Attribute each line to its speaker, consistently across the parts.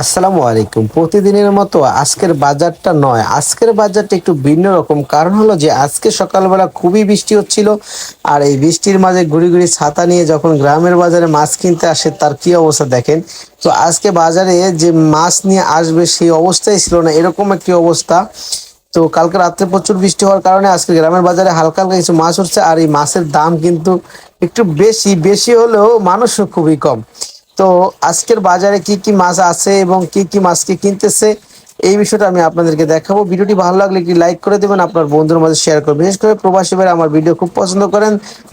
Speaker 1: আসসালামু আলাইকুম। প্রতিদিনের মতো আজকের বাজারটা নয়, আজকের বাজারটা একটু ভিন্ন রকম। কারণ হলো যে আজকে সকালবেলা খুবই বৃষ্টি হচ্ছিল আর এই বৃষ্টির মাঝে ঘুরি ঘুরি ছাতা নিয়ে যখন গ্রামের বাজারে মাছ কিনতে আসে, তার কি অবস্থা দেখেন? তো আজকে বাজারে যে মাছ নিয়ে আসবে সেই অবস্থাই ছিল না, এরকম একটি অবস্থা। তো কালকে রাত্রে প্রচুর বৃষ্টি হওয়ার কারণে আজকে গ্রামের বাজারে হালকা হালকা কিছু মাছ উঠছে আর এই মাছের দাম কিন্তু একটু বেশি বেশি হলেও মানুষ খুবই কম। তো আজকের বাজারে কি কি মাছ আছে এবং কি কি মাছকে কিনতেছে এই বিষয়টা আমি আপনাদেরকে দেখাবো। ভিডিওটি ভালো লাগলে একটি লাইক করে দেবেন, আপনার বন্ধুর মাঝে শেয়ার করবেন। বিশেষ করে প্রবাসী ভাইরা আমার ভিডিও খুব পছন্দ করেন।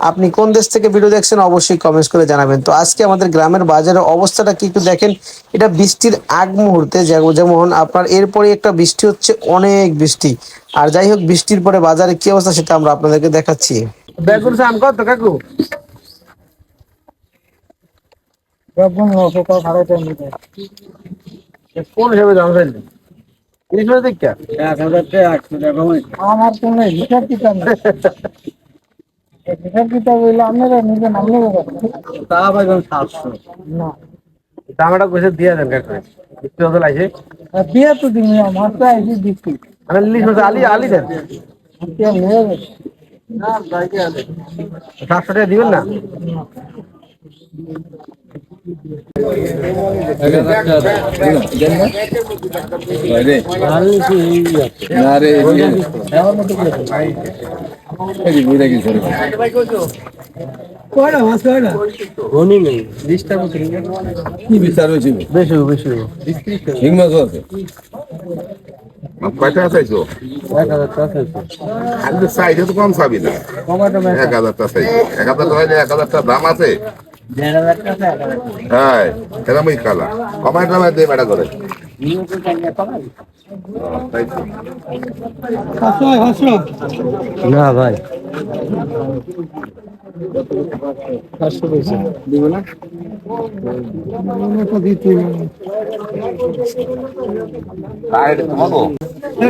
Speaker 1: আপনি কোন দেশ থেকে ভিডিও দেখছেন অবশ্যই কমেন্টস করে জানাবেন। তো আজকে আমাদের গ্রামের বাজারের অবস্থাটা কি একটু দেখেন। এটা বৃষ্টির আগ মুহূর্তে যেমন আপনার এরপরে একটা বৃষ্টি হচ্ছে, অনেক বৃষ্টি। আর যাই হোক, বৃষ্টির পরে বাজারে কি অবস্থা সেটা আমরা আপনাদেরকে দেখাচ্ছি। বেগুন কোন হিসাবে চাইলেন? তিরিশ হাজার দেখা
Speaker 2: এক হাজার টাকা একশো টাকা আমার কোনো হিসাব কিতাব হিসাব কিতাব হইলে আপনারা নিজে নাম
Speaker 1: তা পাইবেন সাতশো।
Speaker 2: না।
Speaker 1: দামটা কইছে দিয়ে দেন কাকু। বৃষ্টি হতে লাগছে
Speaker 2: আর তো দিন আমার তো আইসি দিচ্ছি।
Speaker 1: মানে লিশ আলি আলি দেন।
Speaker 2: দিয়ে
Speaker 1: সাতশো টাকা দিবেন না?
Speaker 2: কয়টা মাছ কয়টা
Speaker 3: কয়টা
Speaker 1: হাজার
Speaker 3: কম চাবি না এক হাজারটা চাইছো এক হাজার টাকা এক হাজারটা দাম আছে
Speaker 2: হাজার হাজার
Speaker 3: হ্যাঁ এরকম কালা কমাই টমাই দিয়ে বেড়া করে।
Speaker 2: পাঁচশো পাঁচশো
Speaker 1: না, ভাই।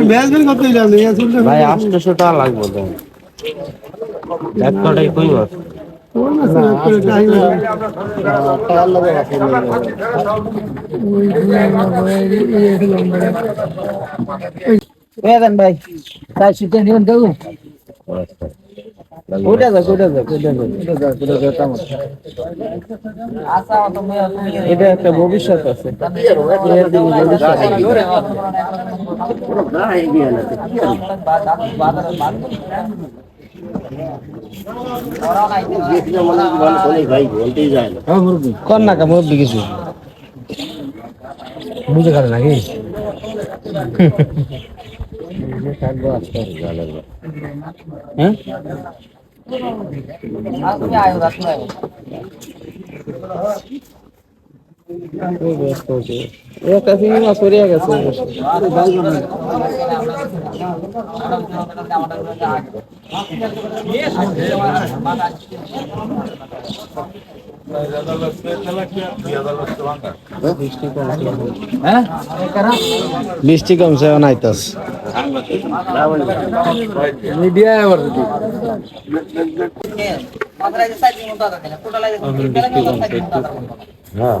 Speaker 2: ব্যাসবেন কত জানি আসলে
Speaker 1: ভাই আটশোশো টাকা লাগবে তো। এক কটাই কই
Speaker 2: ভাই তাই সুতে নিবেন দেবো কোটা যা কোটা যা কোটা যা কোটা যা কোটা যা তামাক এটা একটা ভবিষ্যৎ আছে। ভবিষ্যৎ
Speaker 1: কর না কেমন কিছু। বুঝে কাটে নাকি? হ্যাঁ?
Speaker 2: একটা চিংড়ি মাছ পড়ে গেছে
Speaker 1: বৃষ্টি কমছে নাইতাস
Speaker 2: মিডিয়া আবার
Speaker 1: হ্যাঁ।